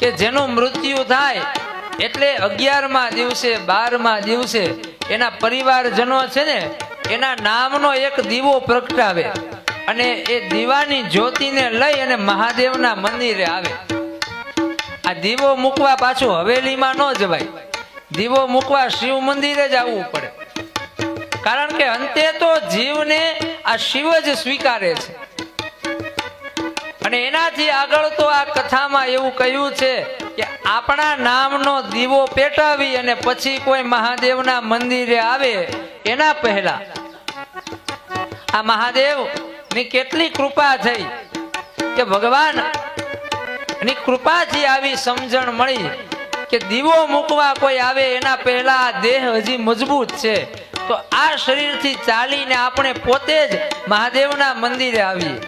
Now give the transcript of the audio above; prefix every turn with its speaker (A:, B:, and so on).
A: કે જેનું મૃત્યુ થાય એટલે અગિયારમા દિવસે, બારમા દિવસે એના પરિવારજનો છે ને, એના નામનો એક દીવો પ્રગટાવે અને એ દીવાની જ્યોતિને લઈ અને મહાદેવના મંદિરે આવે. આ દીવો મૂકવા પાછું હવેલીમાં ન જવાય. દીવો મૂકવા શિવ મંદિરે જ આવવું પડે. કારણ કે અંતે તો જીવને આ શિવ જ સ્વીકારે છે. અને એનાથી આગળ તો આ કથામાં એવું કહ્યું છે કે આપણા નામનો દીવો પેટાવી અને પછી કોઈ મહાદેવના મંદિરે આવે એના પહેલા. આ મહાદેવ, ની કેટલી કૃપા થઈ કે ભગવાન, ની કૃપાથી આવી સમજણ મળી કે દીવો મૂકવા કોઈ આવે એના પહેલા આ દેહ હજી મજબૂત છે. તો આ શરીરથી ચાલીને આપણે પોતે જ મહાદેવના મંદિરે આવીએ.